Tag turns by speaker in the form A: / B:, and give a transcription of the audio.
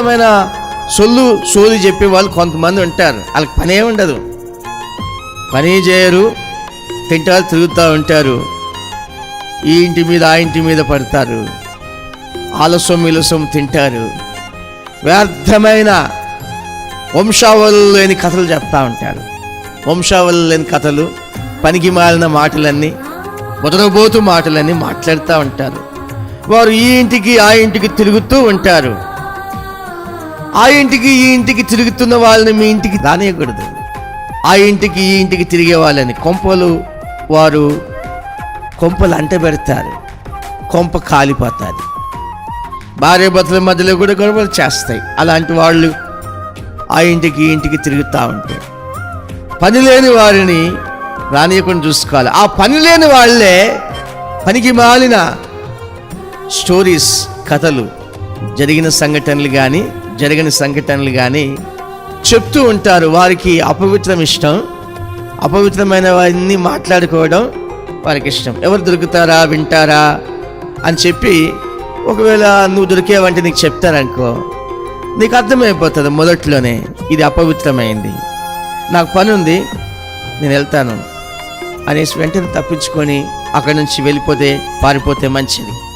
A: అపవిత్రమైన సొల్లు సోది చెప్పే వాళ్ళు కొంతమంది ఉంటారు. వాళ్ళకి పనే ఉండదు. పని చేయరు. తింటారు తిరుగుతూ ఉంటారు. ఈ ఇంటి మీద ఆ ఇంటి మీద పడతారు. ఆలస్యం విలసం తింటారు. వ్యర్థమైన వంశావళులు లేని కథలు చెప్తా ఉంటారు. వంశావళులు లేని కథలు పనికి మాలిన మాటలన్నీ మొదలబోతు మాటలన్నీ మాట్లాడుతూ ఉంటారు. వారు ఈ ఇంటికి ఆ ఇంటికి తిరుగుతూ ఉంటారు. ఆ ఇంటికి ఈ ఇంటికి తిరుగుతున్న వాళ్ళని మీ ఇంటికి రానియకూడదు. ఆ ఇంటికి ఈ ఇంటికి తిరిగే వాళ్ళని కొంపలు వారు కొంపలు అంట పెడతారు. కొంప కాలిపోతుంది. భార్య భర్తల మధ్యలో కూడా గొడవలు చేస్తాయి. అలాంటి వాళ్ళు ఆ ఇంటికి ఈ ఇంటికి తిరుగుతూ ఉంటారు పని లేని వారిని రానియకుండా చూసుకోవాలి. ఆ పని లేని వాళ్ళే పనికి మాలిన స్టోరీస్ కథలు జరిగిన సంఘటనలు కానీ జరిగిన సంఘటనలు కానీ చెప్తూ ఉంటారు. వారికి అపవిత్రం ఇష్టం. అపవిత్రమైన వారిని మాట్లాడుకోవడం వారికి ఇష్టం. ఎవరు దొరుకుతారా? వింటారా? అని చెప్పి ఒకవేళ నువ్వు దొరికేవంటే నీకు చెప్తారనుకో నీకు అర్థమైపోతుంది మొదట్లోనే ఇది అపవిత్రమైంది. నాకు పని ఉంది నేను వెళ్తాను. అనేసి వెంటనే తప్పించుకొని అక్కడి నుంచి వెళ్ళిపోతే పారిపోతే మంచిది.